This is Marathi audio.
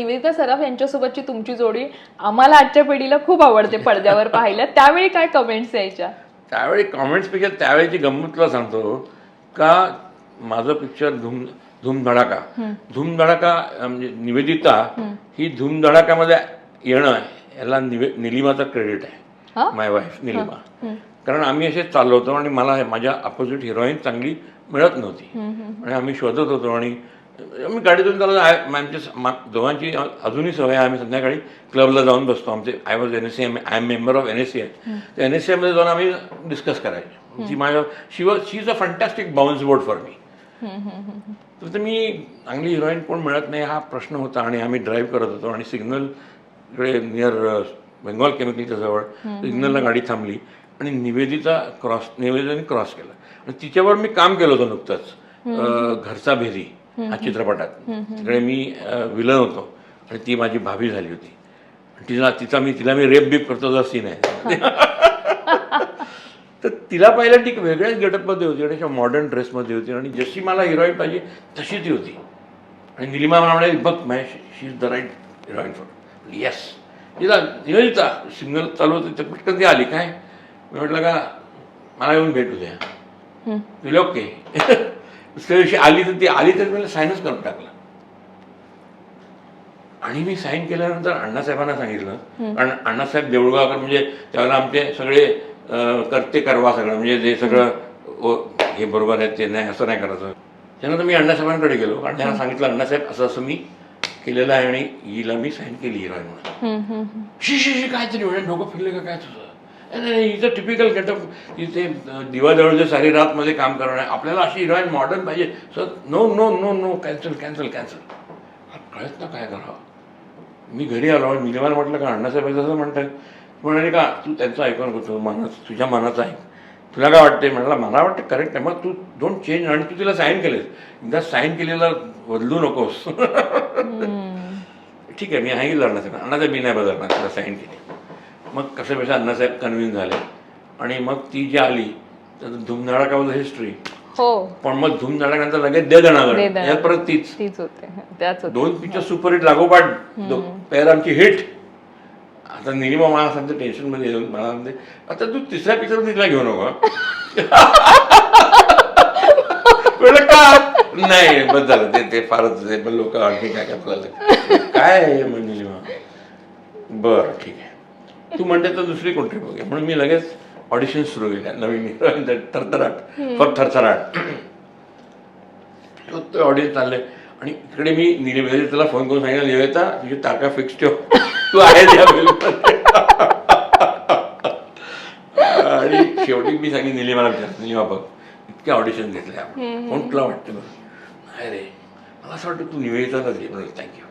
निवेदिता सराफ यांच्यासोबतची तुमची जोडी आम्हाला आजच्या पिढीला खूप आवडते पडद्यावर पाहिलं त्यावेळी काय कमेंट्स यायच्या त्यावेळी कॉमेंट्सपेक्षा त्यावेळेची गंमत तुला सांगतो का माझं पिक्चर धूम धूम धडाका धूम धडाका अं, म्हणजे निवेदिता ही धूम धडाकामध्ये येणं याला निवे निलिमाचं क्रेडिट? आहे. My wife Nilima. कारण आम्ही असे चाललो होतो आणि मला माझ्या अपोजिट हिरोईन चांगली मिळत नव्हती. आणि आम्ही शोधत होतो आणि आम्ही गाडीतून त्याला आमच्या स- मा- दोघांची अजूनही सवय आहे. आम्ही संध्याकाळी क्लबला जाऊन बसतो. आमचे I was N S C I M member of N S C आहे तर एन एस सी एमध्ये जाऊन आम्ही डिस्कस करायचो. ती माझ्या she was she is a fantastic bounce board for me तर मी चांगली हिरोईन कोण मिळत नाही हा प्रश्न होता आणि आम्ही ड्राईव्ह करत होतो आणि सिग्नल इकडे नियर बेंगॉल केमिकलच्या जवळ सिग्नलला गाडी थांबली आणि निवेदिता क्रॉस निवेदिताने क्रॉस केला. आणि तिच्यावर मी काम केलं होतं नुकतंच. घरचा भेदी. हा चित्रपटात. तिकडे मी विलन होतो. आणि ती माझी भाभी झाली होती. तिला तिचा मी तिला मी रेप बीप करतो जो सीन आहे. तर तिला पाहिलं ती वेगळ्याच गेटअपमध्ये होती आणि अशा मॉडर्न ड्रेसमध्ये होती. आणि जशी मला हिरोईन पाहिजे तशी ती होती. आणि निलिमा मला म्हणाली बघ मॅ she is the right heroine for yes तिला निवेदिता सिग्नल चालू होतं. तर पटकन ती आली. काय? मी म्हटलं का? मला येऊन भेटू द्या. तुला ओके. दुसऱ्या दिवशी आली तर ती आली तर मला साईनच करून टाकलं. आणि मी साईन केल्यानंतर अण्णासाहेबांना सांगितलं. कारण अण्णासाहेब देऊळगावकर म्हणजे त्यावेळेला आमचे सगळे करते करवा सगळं. म्हणजे जे सगळं हे बरोबर आहे ते नाही असं नाही करायचं. त्यानंतर मी अण्णासाहेबांकडे गेलो. आणि त्यांना सांगितलं अण्णासाहेब असं असं मी केलेलं आहे आणि हिला मी साईन केली हिरोईन म्हणून. शी शी शी काय तरी म्हणजे डोकं फिरले का? काय तुझं? नाही, नाही हिचं टिपिकल गेटअप तिथे दिवाजवळच्या सारी रातमध्ये काम करणं आहे आपल्याला अशी हिरोईन मॉडर्न पाहिजे. Sir no no no no cancel cancel cancel कळत ना काय करावं? मी घरी आलो आणि निलिमाला म्हटलं का अण्णासाहेब असं म्हणतात म्हणाले का? तू त्यांचं ऐकू नको तू मनात तुझ्या मनाचं ऐक. तुला काय वाटते म्हटलं मला वाटतं करेक्ट आहे. मग तू डोंट चेंज आणि तू तिला साईन केलेस एकदा साईन केलेलं बदलू नकोस. ठीक आहे मी सांगितलं अण्णासाहेब अण्णासाहेब मी नाही बदलणार. तिला साईन केली. मग कसं कसं अण्णासाहेब कन्व्हिन्स झाले. आणि मग ती जी आली तर धुमधडाका वॉज हिस्ट्री हो. पण मग धुमधडाकानंतर लगेच दे देणार. यात परत तीच. तीच होते. दोन पिक्चर सुपरहिट लागोपाठ पेर आमची हिट आता निलिमा मला सांगते टेन्शनमध्ये मला सांगते आता तू तिसऱ्या पिक्चर तिला घेऊ नको का? नाही बस झालं. ते ते फारच लोक आणखी काय काय काय आहे म्हण निलिमा बरं ठीक आहे. तू म्हणते तर दुसरी कोणतरी बघूया. म्हणून मी लगेच ऑडिशन सुरू केल्या. नवीन hero थरथराट. फक्त थरथराट. ऑडियन्स चालले आणि इकडे मी निलेवेदिताला फोन करून सांगितलं निवेदिता तुझी तारखा फिक्स ठेव. तू आहे आणि शेवटी मी सांगितलं निलिमाला विचार. निलिमा बघ इतके ऑडिशन घेतले आपण. कोण तुला वाटतं बघ. नाही रे. मला असं वाटतं तू निवेदितालाच घे म्हणून थँक्यू